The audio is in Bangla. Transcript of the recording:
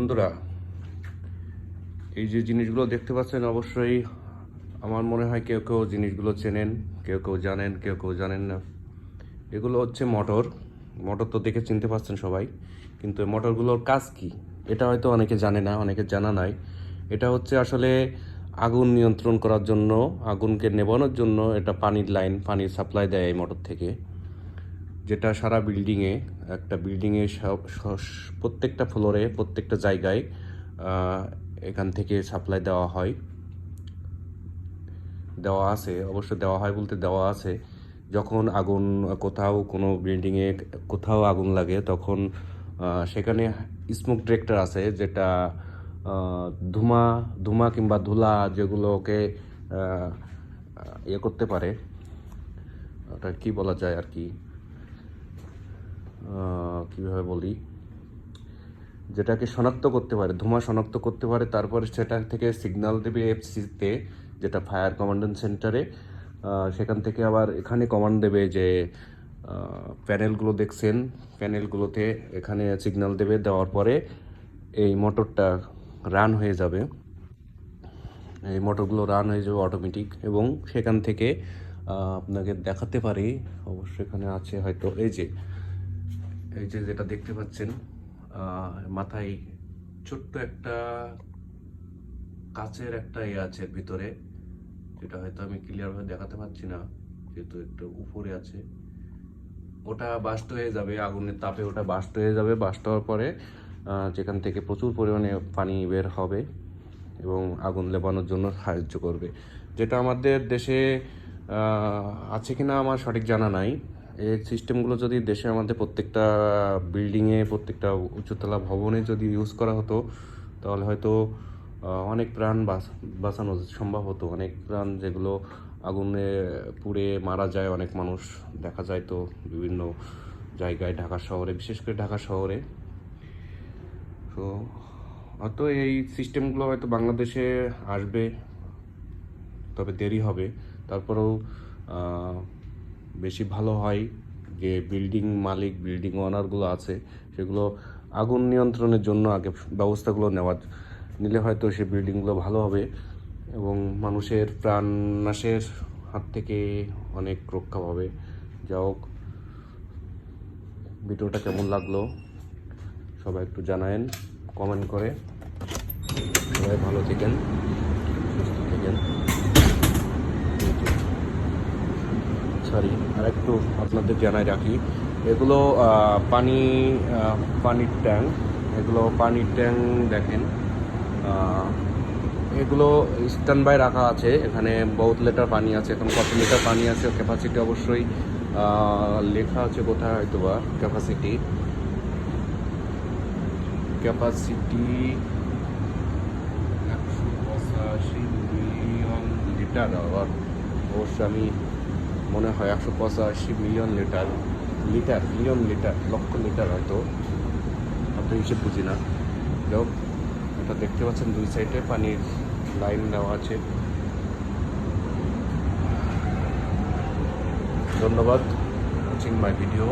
বন্ধুরা, এই যে জিনিসগুলো দেখতে পাচ্ছেন, অবশ্যই আমার মনে হয় কেউ কেউ জিনিসগুলো চেনেন, কেউ কেউ জানেন, কেউ কেউ জানেন না। এগুলো হচ্ছে মোটর। মোটর তো দেখে চিনতে পারছেন সবাই, কিন্তু মোটরগুলোর কাজ কি? এটা হয়তো অনেকে জানে না, অনেকে জানা নাই। এটা হচ্ছে আসলে আগুন নিয়ন্ত্রণ করার জন্য, আগুনকে নেবানোর জন্য এটা পানির লাইন, পানির সাপ্লাই দেয় এই মোটর থেকে। যেটা সারা বিল্ডিংয়ে একটা বিল্ডিংয়ে প্রত্যেকটা ফ্লোরে প্রত্যেকটা জায়গায় এখান থেকে সাপ্লাই দেওয়া হয়। দেওয়া আছে, অবশ্য দেওয়া হয় বলতে দেওয়া আছে। যখন আগুন, কোথাও কোনো বিল্ডিংয়ে কোথাও আগুন লাগে, তখন সেখানে স্মোক ডিরেক্টর আছে, যেটা ধুমা ধুমা কিংবা ধুলা যেগুলোকে ইয়ে করতে পারে। ওটা কি বলা যায় আর কি? কীভাবে বলি? যেটাকে শনাক্ত করতে পারে ধোঁয়া শনাক্ত করতে পারে, তারপরে সেটা থেকে সিগন্যাল দেবে এফসিতে যেটা ফায়ার কমান্ডেন্ট সেন্টারে সেখান থেকে আবার এখানে কমান্ড দেবে যে প্যানেলগুলো দেখছেন প্যানেলগুলোতে এখানে সিগন্যাল দেবে, দেওয়ার পরে এই মোটরটা রান হয়ে যাবে। এই মোটরগুলো রান হয়ে যাবে অটোমেটিক এবং সেখান থেকে আপনাকে দেখাতে পারি, অবশ্য এখানে আছে হয়তো, এই যে এই যে যেটা দেখতে পাচ্ছেন মাথায় ছোট্ট একটা কাচের একটা ইয়ে আছে ভিতরে, যেটা হয়তো আমি ক্লিয়ারভাবে দেখাতে পারছি না, যেহেতু একটু উপরে আছে। ওটা বাস্ট হয়ে যাবে, আগুনের তাপে ওটা বাস্ট হয়ে যাবে। বাস্ট হওয়ার পরে যেখান থেকে প্রচুর পরিমাণে পানি বের হবে এবং আগুন লেবানোর জন্য সাহায্য করবে। যেটা আমাদের দেশে আছে কিনা আমার সঠিক জানা নাই। এই সিস্টেমগুলো যদি দেশে আমাদের প্রত্যেকটা বিল্ডিংয়ে প্রত্যেকটা উচ্চতলা ভবনে যদি ইউজ করা হতো, তাহলে হয়তো অনেক প্রাণ বাঁচ- বাঁচানো সম্ভব হতো। অনেক প্রাণ যেগুলো আগুনে পুড়ে মারা যায়, অনেক মানুষ দেখা যায় তো বিভিন্ন জায়গায়, ঢাকা শহরে, বিশেষ করে ঢাকা শহরে। তো, হয়তো এই সিস্টেমগুলো হয়তো বাংলাদেশে আসবে, তবে দেরি হবে। তারপরেও বেশি ভালো হয়, যে বিল্ডিং মালিক বিল্ডিং ওনারগুলো আছে, সেগুলো আগুন নিয়ন্ত্রণের জন্য আগে ব্যবস্থাগুলো নেওয়া, নিলে হয়তো সে বিল্ডিংগুলো ভালো হবে এবং মানুষের প্রাণ নাশের হাত থেকে অনেক রক্ষা পাবে। যা হোক, ভিডিওটা কেমন লাগল সবাই একটু জানায়েন কমেন্ট করে। সবাই ভালো থাকেন, সুস্থ থাকেন। সরি আর একটু আপনাদের জানাই রাখি। এগুলো পানি পানির ট্যাঙ্ক। এগুলো পানির ট্যাঙ্ক দেখেন। এগুলো স্ট্যান্ড বাই রাখা আছে। এখানে বহুত লিটার পানি আছে। এখন কত লিটার পানি আছে? ক্যাপাসিটি অবশ্যই লেখা আছে কোথায় হয়তো বা ক্যাপাসিটি ক্যাপাসিটি একশো পঁচাশি মিলিয়ন লিটার আবার অবশ্য আমি মনে হয় একশো পঁচাশি million litre litre, million litre, lakh litre হয়তো। আপনি হিসেব বুঝি না। যাই এটা দেখতে পাচ্ছেন দুই সাইডে পানির লাইন দেওয়া আছে। ধন্যবাদ। Watching my video